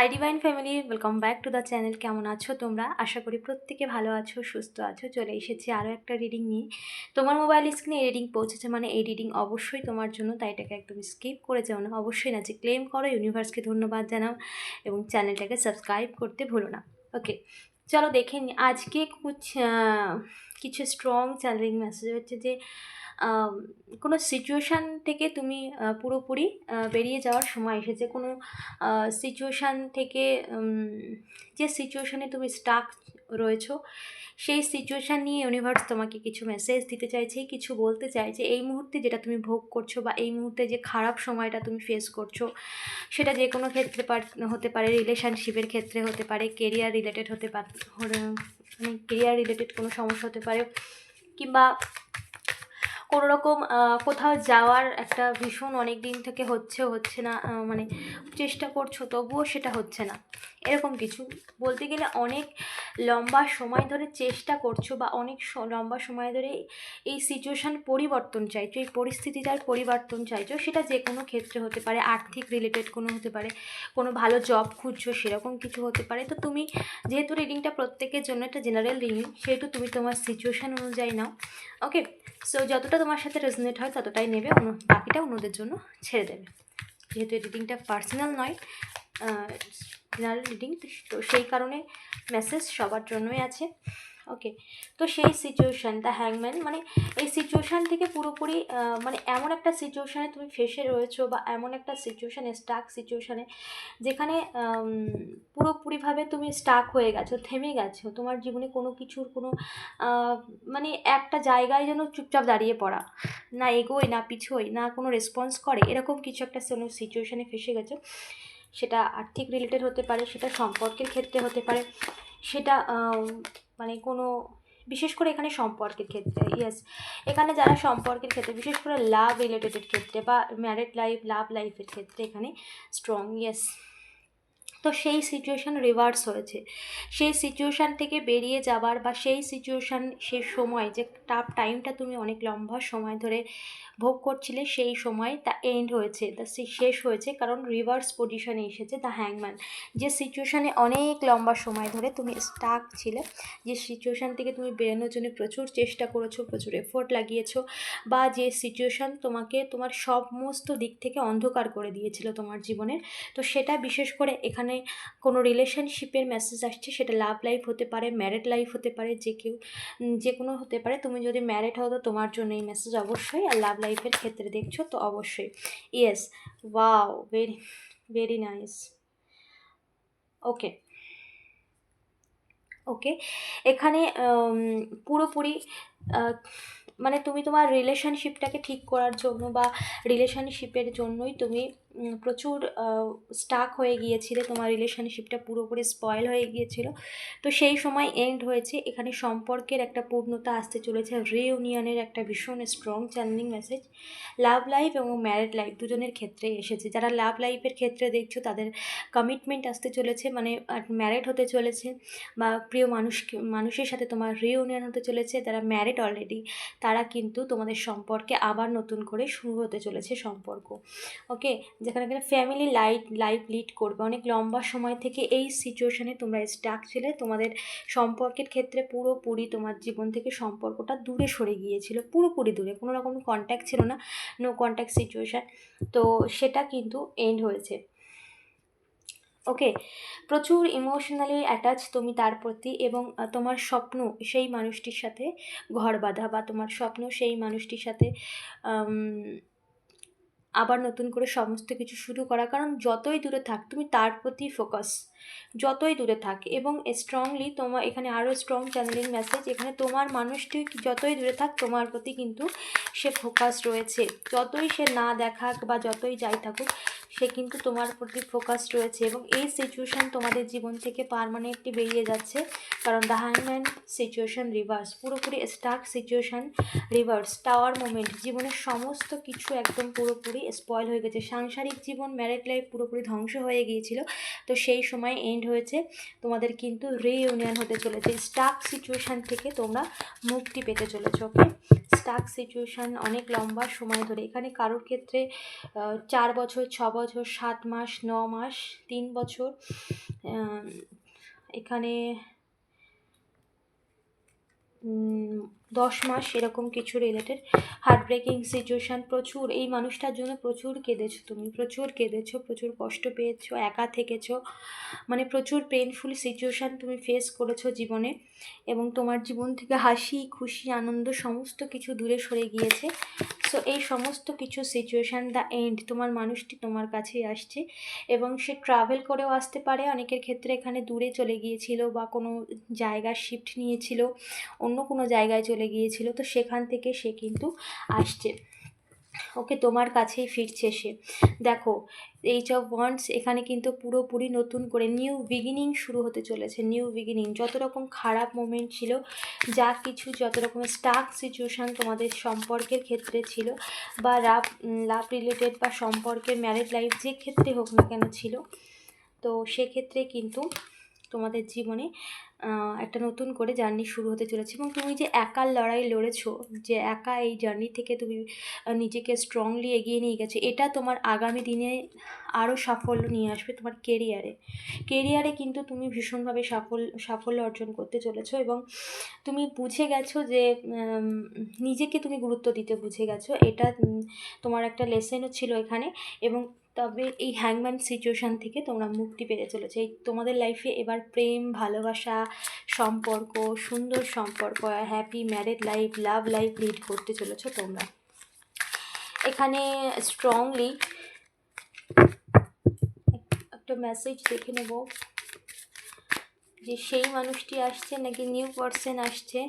Hi divine family welcome back to the channel কেমন আছো তোমরা? আশা করি প্রত্যেকে ভালো আছো, সুস্থ আছো। চলে এসেছি আরও একটা রিডিং নিয়ে। তোমার মোবাইল স্ক্রিনে এই রিডিং পৌঁছেছে মানে এই রিডিং অবশ্যই তোমার জন্য, তাই এটাকে একদম স্কিপ করে যাও না। অবশ্যই না যে ক্লেম করো ইউনিভার্সকে ধন্যবাদ জানাও এবং চ্যানেলটাকে সাবস্ক্রাইব করতে ভুলো না। ওকে চলো দেখে আজকে কুছ স্ট্রং চ্যানেলিং মেসেজ হচ্ছে যে কোনো সিচুয়েশান থেকে তুমি পুরোপুরি বেরিয়ে যাওয়ার সময় এসেছে। কোনো সিচুয়েশান থেকে যে সিচুয়েশানে তুমি স্টাক রয়েছো, সেই সিচুয়েশান নিয়ে ইউনিভার্স তোমাকে কিছু মেসেজ দিতে চাইছে, কিছু বলতে চাইছে। এই মুহূর্তে যেটা তুমি ভোগ করছ বা এই মুহূর্তে যে খারাপ সময়টা তুমি ফেস করছ, সেটা যে কোনো ক্ষেত্রে হতে পারে রিলেশনশিপের ক্ষেত্রে হতে পারে কেরিয়ার রিলেটেড হতে পারে মানে কেরিয়ার রিলেটেড কোনো সমস্যা হতে পারে, কিংবা কোনো রকম কোথাও যাওয়ার একটা ভীষণ অনেক দিন থেকে হচ্ছে হচ্ছে না মানে চেষ্টা করছ, তবুও সেটা হচ্ছে না। এরকম কিছু। বলতে গেলে অনেক লম্বা সময় ধরে চেষ্টা করছ বা অনেক লম্বা সময় ধরে এই সিচুয়েশান পরিবর্তন চাইছো, এই পরিস্থিতিটার পরিবর্তন চাইছো, সেটা যে কোনো ক্ষেত্রে হতে পারে, আর্থিক রিলেটেড কোনো হতে পারে, কোনো ভালো জব খুঁজছো, সেরকম কিছু হতে পারে। তো তুমি যেহেতু রিডিংটা প্রত্যেকের জন্য একটা জেনারেল রিডিং সেহেতু তুমি তোমার সিচুয়েশান অনুযায়ী নাও ওকে সো যতটা তোমার সাথে রেজনেট হয় ততটাই নেবে বাকিটা অন্যদের জন্য ছেড়ে দেবে। যেহেতু রিডিংটা পার্সোনাল নয় জেনারেল রিডিং তো সেই কারণে মেসেজ সবার জন্যই আছে। ওকে তো সেই সিচুয়েশান দ্য হ্যাংম্যান মানে এই সিচুয়েশান থেকে পুরোপুরি মানে এমন একটা সিচুয়েশানে তুমি ফেসে রয়েছো বা এমন একটা সিচুয়েশানে স্টাক সিচুয়েশানে যেখানে পুরোপুরিভাবে তুমি স্টাক হয়ে গেছো, থেমে গেছো, তোমার জীবনে কোনো কিছুর কোনো মানে একটা জায়গায় যেন চুপচাপ দাঁড়িয়ে পড়া, না এগোয়, না পিছোয়, না কোনো রেসপন্স করে, এরকম কিছু একটা সিচুয়েশানে ফেসে গেছো। সেটা আর্থিক রিলেটেড হতে পারে, সেটা সম্পর্কের ক্ষেত্রে হতে পারে, সেটা মানে কোনো, বিশেষ করে এখানে সম্পর্কের ক্ষেত্রে ইয়েস এখানে যারা সম্পর্কের ক্ষেত্রে, বিশেষ করে লাভ রিলেটেডের ক্ষেত্রে বা ম্যারিড লাইফ লাভ লাইফের ক্ষেত্রে এখানে স্ট্রং ইয়েস তো সেই সিচুয়েশান রিভার্স হয়েছে। সেই সিচুয়েশান থেকে বেরিয়ে যাবার বা সেই সিচুয়েশান সেই সময় যে টাফ টাইমটা তুমি অনেক লম্বা সময় ধরে ভোগ করছিলে, সেই সময় তা এন্ড হয়েছে। তা সে- শেষ হয়েছে কারণ রিভার্স পজিশনে এসেছে দ্য হ্যাংম্যান যে সিচুয়েশানে অনেক লম্বা সময় ধরে তুমি স্টাক ছিলে, যে সিচুয়েশান থেকে তুমি বেরোনোর জন্য প্রচুর চেষ্টা করেছ, প্রচুর এফোর্ট লাগিয়েছো বা যে সিচুয়েশান তোমাকে তোমার সমস্ত দিক থেকে অন্ধকার করে দিয়েছিল তোমার জীবনের, তো সেটা বিশেষ করে এখানে কোনো রিলেশনশিপের মেসেজ আসছে, সেটা লাভ লাইফ হতে পারে ম্যারেড লাইফ হতে পারে, যে কেউ যে কোনো হতে পারে। তুমি যদি ম্যারেড হও তো তোমার জন্য এই মেসেজ অবশ্যই, আর লাভ লাইফের ক্ষেত্রে দেখছ তো অবশ্যই। Yes wow very very nice okay okay এখানে পুরোপুরি মানে তুমি তোমার রিলেশনশিপটাকে ঠিক করার জন্য বা রিলেশনশিপের জন্যই তুমি প্রচুর স্টাক হয়ে গিয়েছিলে, তোমার রিলেশনশিপটা পুরোপুরি স্পয়েল হয়ে গিয়েছিল। তো সেই সময় এন্ড হয়েছে, এখানে সম্পর্কের একটা পূর্ণতা আসতে চলেছে রিউনিয়নের একটা ভীষণ strong channelling message love life এবং ম্যারেড লাইফ দুজনের ক্ষেত্রে এসেছে। যারা লাভ লাইফের ক্ষেত্রে দেখছ, তাদের কমিটমেন্ট আসতে চলেছে মানে ম্যারেড হতে চলেছে, বা প্রিয় মানুষ, মানুষের সাথে তোমার রিউনিয়ন হতে চলেছে, যারা ম্যারিড অলরেডি তারা কিন্তু তোমাদের সম্পর্কে আবার নতুন করে শুরু হতে চলেছে সম্পর্ক। ওকে যেখানে কিনা ফ্যামিলি লাইট লাইফ লিড করবে। অনেক লম্বা সময় থেকে এই সিচুয়েশানে তোমরা স্টাক ছিলে। তোমাদের সম্পর্কের ক্ষেত্রে পুরোপুরি তোমার জীবন থেকে সম্পর্কটা দূরে সরে গিয়েছিল, পুরোপুরি দূরে। কোনো রকম কন্ট্যাক্ট ছিল না নো কন্ট্যাক্ট সিচুয়েশান তো সেটা কিন্তু এন্ড হয়েছে। ওকে প্রচুর ইমোশনালি অ্যাটাচ তুমি তার প্রতি এবং তোমার স্বপ্ন সেই মানুষটির সাথে ঘর বাঁধা বা তোমার স্বপ্ন সেই মানুষটির সাথে আবার নতুন করে সমস্ত কিছু শুরু করা। কারণ যতই দূরে থাক, তুমি তার প্রতি ফোকাস যতই দূরে থাক এবং স্ট্রংলি তোমার এখানে আরও স্ট্রং চ্যানেলিং মেসেজ এখানে তোমার মানুষটি যতই দূরে থাক, তোমার প্রতি কিন্তু সে ফোকাস রয়েছে। যতই সে না দেখাক বা যতই যাই থাকুক সে কিন্তু তোমার প্রতি ফোকাস রয়েছে এবং এই সিচুয়েশান তোমাদের জীবন থেকে পারমানেন্টলি বেরিয়ে যাচ্ছে। কারণ the hanged man situation reverse পুরোপুরি stuck situation reverse tower moment জীবনের সমস্ত কিছু একদম পুরোপুরি পুরোপুরি স্পয়েল হয়ে গেছে। সাংসারিক জীবন ম্যারেড লাইফ পুরোপুরি ধ্বংস হয়ে গিয়েছিল। তো সেই সময় এন্ড হয়েছে। তোমাদের কিন্তু রিইউনিয়ন হতে চলেছে। স্টাক সিচুয়েশান থেকে তোমরা মুক্তি পেতে চলেছো ওকে স্টাক সিচুয়েশান অনেক লম্বা সময় ধরে। এখানে কারোর ক্ষেত্রে চার বছর, ছ বছর সাত মাস ন মাস তিন বছর এখানে দশ মাস এরকম কিছু রিলেটেড হার্ট ব্রেকিং সিচুয়েশান প্রচুর। এই মানুষটার জন্য প্রচুর কেঁদেছো তুমি, প্রচুর কেঁদেছো, প্রচুর কষ্ট পেয়েছ, একা থেকেছো। মানে প্রচুর পেনফুল সিচুয়েশান তুমি ফেস করেছ জীবনে এবং তোমার জীবন থেকে হাসি, খুশি, আনন্দ সমস্ত কিছু দূরে সরে গিয়েছে। সো এই সমস্ত কিছু সিচুয়েশান দ্য এন্ড তোমার মানুষটি তোমার কাছেই আসছে এবং সে ট্রাভেল করেও আসতে পারে। অনেকের ক্ষেত্রে এখানে দূরে চলে গিয়েছিল বা কোনো জায়গার শিফট নিয়েছিল, অন্য কোনো জায়গায় চলে গিয়েছিল, তো সেখান থেকে সে কিন্তু আসছে। ওকে তোমার কাছেই ফিরছে সে। দেখো এইচ অফ ওয়ান্ডস এখানে কিন্তু পুরোপুরি নতুন করে নিউ বিগিনিং শুরু হতে চলেছে নিউ বিগিনিং যত রকম খারাপ মোমেন্ট ছিল, যা কিছু, যত রকম স্টাক সিচুয়েশান তোমাদের সম্পর্কের ক্ষেত্রে ছিল, বা লাভ লাভ রিলেটেড বা সম্পর্কের ম্যারেড লাইফ যে ক্ষেত্রে হোক না কেন ছিল, তো সেক্ষেত্রে কিন্তু তোমাদের জীবনে একটা নতুন করে জার্নি শুরু হতে চলেছে এবং তুমি যে একার লড়াই লড়েছো, যে একা এই জার্নি থেকে তুমি নিজেকে স্ট্রংলি এগিয়ে নিয়ে গেছো, এটা তোমার আগামী দিনে আরও সাফল্য নিয়ে আসবে তোমার কেরিয়ারে কেরিয়ারে কিন্তু তুমি ভীষণভাবে সাফল্য সাফল্য অর্জন করতে চলেছো এবং তুমি বুঝে গেছো যে নিজেকে তুমি গুরুত্ব দিতে বুঝে গেছো, এটা তোমার একটা লেসেনও ছিল এখানে এবং তবে এই হ্যাংম্যান সিচুয়েশান থেকে তোমরা মুক্তি পেতে চলেছে। এই তোমাদের লাইফে এবার প্রেম, ভালোবাসা, সম্পর্ক, সুন্দর সম্পর্ক happy married life love life lead করতে চলেছো তোমরা। এখানে স্ট্রংলি একটা মেসেজ দেখে নেব যে সেই মানুষটি আসছে নাকি নিউ পারসন আসছে।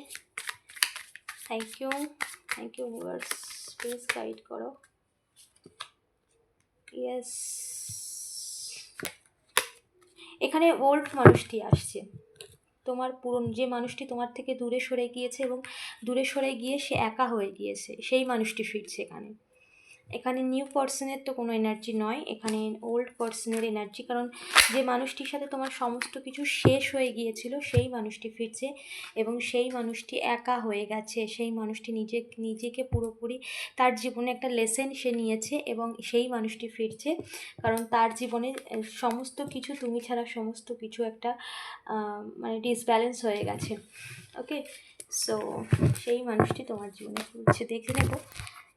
Thank you thank you please guide করো। ইয়েস এখানে ওল্ড মানুষটি আসছে। তোমার পুরন, যে মানুষটি তোমার থেকে দূরে সরে গিয়েছে এবং দূরে সরে গিয়ে সে একা হয়ে গিয়েছে, সেই মানুষটি ফিরছে এখানে। এখানে নিউ পার্সনের তো কোনো এনার্জি নয়, এখানে ওল্ড পার্সনের এনার্জি কারণ যে মানুষটির সাথে তোমার সমস্ত কিছু শেষ হয়ে গিয়েছিল, সেই মানুষটি ফিরছে এবং সেই মানুষটি একা হয়ে গেছে, সেই মানুষটি নিজে, নিজেকে পুরোপুরি তার জীবনে একটা লেসেন সে নিয়েছে এবং সেই মানুষটি ফিরছে, কারণ তার জীবনে সমস্ত কিছু তুমি ছাড়া সমস্ত কিছু একটা মানে ডিসব্যালেন্স হয়ে গেছে ওকে সো সেই মানুষটি তোমার জীবনে ফিরছে, দেখে নেব।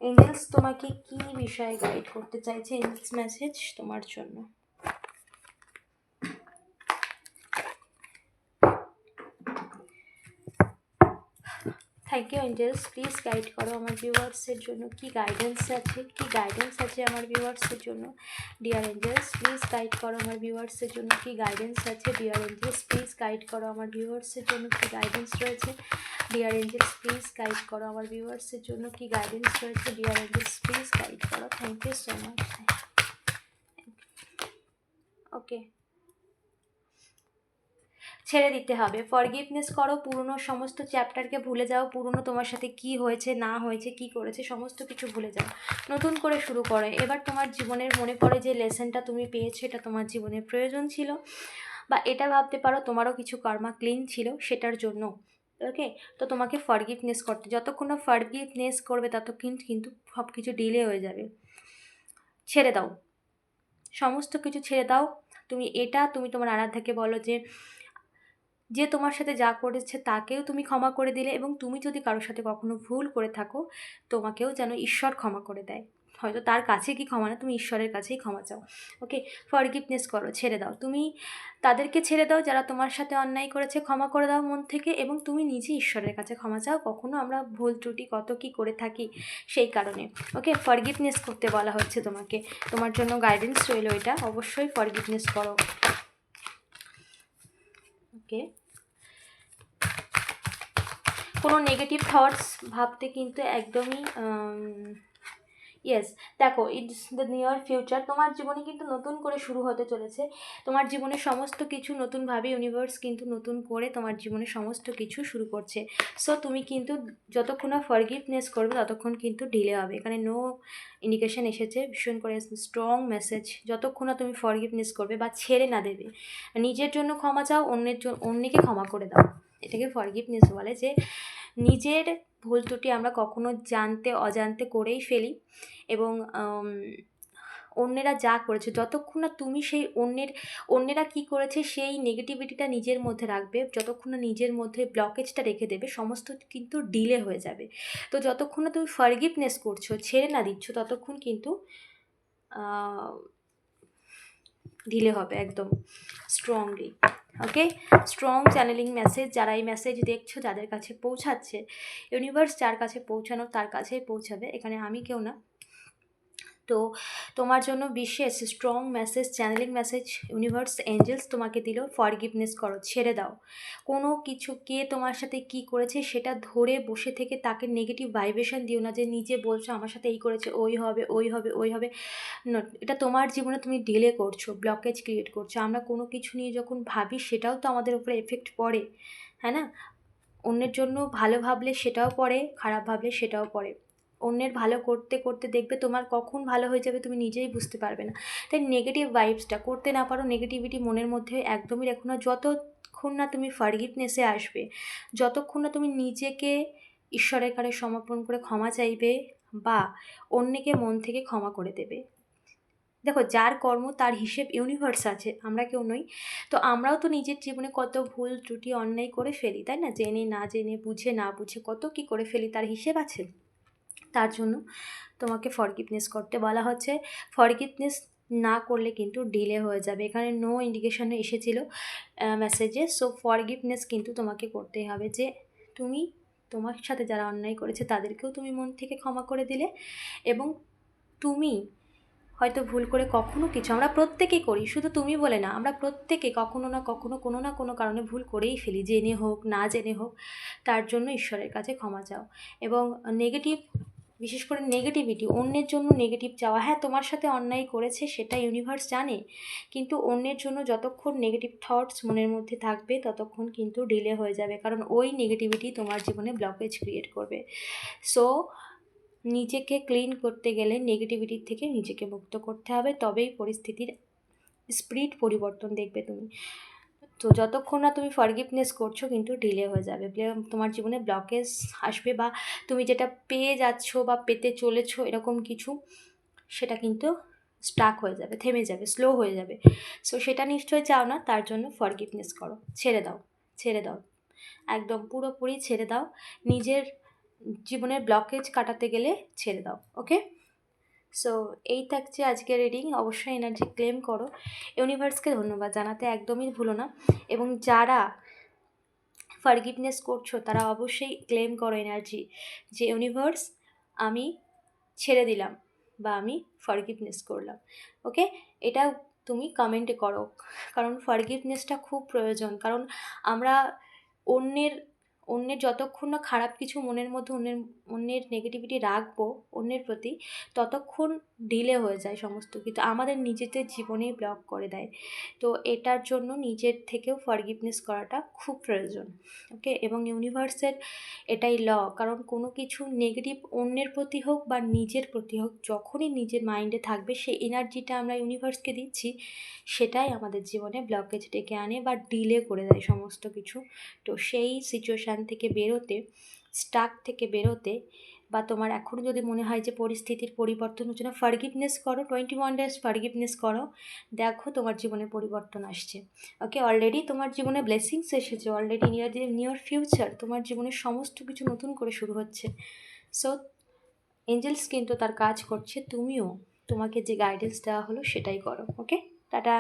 এঞ্জেলস তোমাকে কি বিষয়ে গাইড করতে চাইছে এঞ্জেলস মেসেজ তোমার জন্য? Thank you angels please guide করো আমার ভিউয়ার্সের জন্য। কি গাইডেন্স আছে? কি গাইডেন্স আছে আমার ভিউয়ার্সের জন্য? ডিয়ার এঞ্জেলস প্লিজ গাইড করো আমার ভিউয়ার্সের জন্য। কি গাইডেন্স আছে? ডিয়ার এঞ্জেলস প্লিজ গাইড করো আমার ভিউয়ার্সের জন্য। কি গাইডেন্স রয়েছে? ডিয়ার এঞ্জেলস প্লিজ গাইড করো আমার ভিউয়ার্সের জন্য। কি গাইডেন্স রয়েছে? ডিয়ার এঞ্জেলস প্লিজ গাইড করো। Thank you so much okay ছেড়ে দিতে হবে। ফরগিভনেস করো, পুরনো সমস্ত চ্যাপ্টারকে ভুলে যাও, পুরনো তোমার সাথে কি হয়েছে, না হয়েছে, কি করেছে, সমস্ত কিছু ভুলে যাও। নতুন করে শুরু করো। এবার তোমার জীবনের মনে পড়ে যে লেসনটা তুমি পেয়েছ, এটা তোমার জীবনের প্রয়োজন ছিল বা এটা ভাবতে পারো তোমারও কিছু কর্মা ক্লিন ছিল সেটার জন্য। ওকে তো তোমাকে ফরগিভনেস করতে, যতক্ষণ না ফরগিভনেস করবে ততক্ষণ কিন্তু সব কিছু ডিলে হয়ে যাবে। ছেড়ে দাও। সমস্ত কিছু ছেড়ে দাও। তুমি এটা তুমি তোমার আরাধ্যাকে বলো যে যে তোমার সাথে যা করেছে তাকেও তুমি ক্ষমা করে দিলে এবং তুমি যদি কারোর সাথে কখনো ভুল করে থাকো, তোমাকেও যেন ঈশ্বর ক্ষমা করে দেয়। হয়তো তার কাছে কি ক্ষমা না, তুমি ঈশ্বরের কাছেই ক্ষমা চাও। ওকে ফরগিভনেস করো, ছেড়ে দাও। তুমি তাদেরকে ছেড়ে দাও যারা তোমার সাথে অন্যায় করেছে, ক্ষমা করে দাও মন থেকে এবং তুমি নিজে ঈশ্বরের কাছে ক্ষমা চাও। কখনো আমরা ভুল, ত্রুটি, কত কি করে থাকি সেই কারণে। ওকে ফরগিভনেস করতে বলা হচ্ছে তোমাকে। তোমার জন্য গাইডেন্স রইল এটা। অবশ্যই ফরগিভনেস করো। ওকে। কোনো নেগেটিভ থটস ভাবতে কিন্তু একদমই ইয়েস দেখো ইটস দ্য নিয়ার ফিউচার তোমার জীবনে কিন্তু নতুন করে শুরু হতে চলেছে। তোমার জীবনে সমস্ত কিছু নতুনভাবে ইউনিভার্স কিন্তু নতুন করে তোমার জীবনে সমস্ত কিছু শুরু করছে। সো তুমি কিন্তু যতক্ষণ না ফরগিভনেস করবে, ততক্ষণ কিন্তু ডিলে হবে। এখানে নো ইন্ডিকেশন এসেছে, ভীষণ করে স্ট্রং মেসেজ যতক্ষণ না তুমি ফরগিভনেস করবে বা ছেড়ে না দেবে, নিজের জন্য ক্ষমা চাও, অন্যের জন্য অন্যকে ক্ষমা করে দাও। এটাকে ফরগিভনেস বলে যে, নিজের ভুল ত্রুটি আমরা কখনো জানতে, অজান্তে করেই ফেলি এবং অন্যেরা যা করেছে, যতক্ষণ না তুমি সেই অন্যের, অন্যেরা কি করেছে সেই নেগেটিভিটিটা নিজের মধ্যে রাখবে, যতক্ষণ না নিজের মধ্যে ব্লকেজটা রেখে দেবে, সমস্ত কিন্তু ডিলে হয়ে যাবে। তো যতক্ষণ না তুমি ফরগিভনেস করছ, ছেড়ে না দিচ্ছ, ততক্ষণ কিন্তু ডিলে হবে একদম strongly okay strong channelling message যারা এই মেসেজ দেখছ, যাদের কাছে পৌঁছাচ্ছে ইউনিভার্স যার কাছে পৌঁছানো, তার কাছেই পৌঁছাবে। এখানে আমি কেউ না। তো তোমার জন্য বিশেষ strong message channelling message universe angels তোমাকে দিল ফরগিভনেস করো, ছেড়ে দাও। কোনো কিছু কে তোমার সাথে কি করেছে সেটা ধরে বসে থেকে তাকে নেগেটিভ ভাইব্রেশন দিও না যে নিজে বলছো আমার সাথে এই করেছে, ওই হবে ওই হবে ওই হবে। এটা তোমার জীবনে তুমি ডিলে করছ ব্লকেজ ক্রিয়েট করছ। আমরা কোনো কিছু নিয়ে যখন ভাবি সেটাও তো আমাদের উপরে এফেক্ট পড়ে হ্যাঁ না? অন্যের জন্য ভালো ভাবলে সেটাও পড়ে, খারাপ ভাবলে সেটাও পড়ে। অন্যের ভালো করতে করতে দেখবে তোমার কখন ভালো হয়ে যাবে তুমি নিজেই বুঝতে পারবে না। তাই নেগেটিভ ভাইবসটা করতে না পারো নেগেটিভিটি মনের মধ্যে একদমই রেখো না। যতক্ষণ না তুমি ফার্গিভনেসে আসবে, যতক্ষণ না তুমি নিজেকে ঈশ্বরের কারে সমর্পণ করে ক্ষমা চাইবে বা অন্যকে মন থেকে ক্ষমা করে দেবে। দেখো, যার কর্ম, তার হিসেব ইউনিভার্স আছে, আমরা কেউ নই। তো আমরাও তো নিজের জীবনে কত ভুল, ত্রুটি, অন্যায় করে ফেলি, তাই না? জেনে না জেনে, বুঝে, না বুঝে কত কি করে ফেলি, তার হিসেব আছে। তার জন্য তোমাকে ফরগিভনেস করতে বলা হচ্ছে। ফরগিভনেস না করলে কিন্তু ডিলে হয়ে যাবে। এখানে নো ইন্ডিকেশনে এসেছিল মেসেজে সো ফরগিভনেস কিন্তু তোমাকে করতেই হবে যে তুমি, তোমার সাথে যারা অন্যায় করেছে তাদেরকেও তুমি মন থেকে ক্ষমা করে দিলে এবং তুমি হয়তো ভুল করে কখনো কিছু আমরা প্রত্যেকেই করি, শুধু তুমি বলে না, আমরা প্রত্যেকে কখনো না কখনো, কোনো না কোনো কারণে ভুল করেই ফেলি, জেনে হোক, না জেনে হোক। তার জন্য ঈশ্বরের কাছে ক্ষমা চাও এবং নেগেটিভ বিশেষ করে নেগেটিভিটি অন্যের জন্য নেগেটিভ চাওয়া। হ্যাঁ তোমার সাথে অন্যায় করেছে, সেটা ইউনিভার্স জানে। কিন্তু অন্যের জন্য যতক্ষণ নেগেটিভ থটস মনের মধ্যে থাকবে, ততক্ষণ কিন্তু ডিলে হয়ে যাবে। কারণ ওই নেগেটিভিটি তোমার জীবনে ব্লকেজ ক্রিয়েট করবে। সো নিজেকে ক্লিন করতে গেলে নেগেটিভিটির থেকে নিজেকে মুক্ত করতে হবে। তবেই পরিস্থিতির স্পিরিট পরিবর্তন দেখবে তুমি। তো যতক্ষণ না তুমি ফরগিভনেস করছ কিন্তু ডিলে হয়ে যাবে। তোমার জীবনে ব্লকেজ আসবে বা তুমি যেটা পেয়ে যাচ্ছ বা পেতে চলেছো এরকম কিছু, সেটা কিন্তু স্টাক হয়ে যাবে, থেমে যাবে স্লো হয়ে যাবে। সো সেটা নিশ্চয় চাও না, তার জন্য ফরগিভনেস করো। ছেড়ে দাও ছেড়ে দাও। একদম পুরোপুরি ছেড়ে দাও। নিজের জীবনের ব্লকেজ কাটাতে গেলে ছেড়ে দাও ওকে সো এই থাকছে আজকের রিডিং অবশ্যই এনার্জি ক্লেম করো। ইউনিভার্সকে ধন্যবাদ। জানাতে একদমই ভুলো না। এবং যারা ফরগিভনেস করছ, তারা অবশ্যই ক্লেম করো এনার্জি যে ইউনিভার্স আমি ছেড়ে দিলাম বা আমি ফরগিভনেস করলাম। ওকে এটা তুমি কমেন্টে করো। কারণ ফরগিভনেসটা খুব প্রয়োজন। কারণ আমরা অন্যের অন্যের যতক্ষণ না খারাপ কিছু মনের মধ্যে অন্যের অন্যের নেগেটিভিটি রাখব অন্যের প্রতি ততক্ষণ ডিলে হয়ে যায় সমস্ত কিছু। আমাদের নিজেদের জীবনেই ব্লক করে দেয়। তো এটার জন্য নিজের থেকেও ফরগিভনেস করাটা খুব প্রয়োজন। ওকে এবং ইউনিভার্সের এটাই ল কারণ কোনো কিছু নেগেটিভ অন্যের প্রতি হোক বা নিজের প্রতি হোক, যখনই নিজের মাইন্ডে থাকবে, সেই এনার্জিটা আমরা ইউনিভার্সকে দিচ্ছি, সেটাই আমাদের জীবনে ব্লকেজ ডেকে আনে বা ডিলে করে দেয় সমস্ত কিছু। তো সেই সিচুয়েশান থেকে বেরোতে স্টাক থেকে বেরোতে বা তোমার এখনও যদি মনে হয় যে পরিস্থিতির পরিবর্তন হচ্ছে না ফার্গিভনেস করো টোয়েন্টি ওয়ান ডেজ ফার্গিভনেস করো। দেখো তোমার জীবনে পরিবর্তন আসছে। ওকে অলরেডি তোমার জীবনে ব্লেসিংস এসেছে already near the near future তোমার জীবনে সমস্ত কিছু নতুন করে শুরু হচ্ছে। সো এঞ্জেলস কিন্তু তার কাজ করছে, তুমিও তোমাকে যে গাইডেন্স দেওয়া হলো সেটাই করো। Okay tata.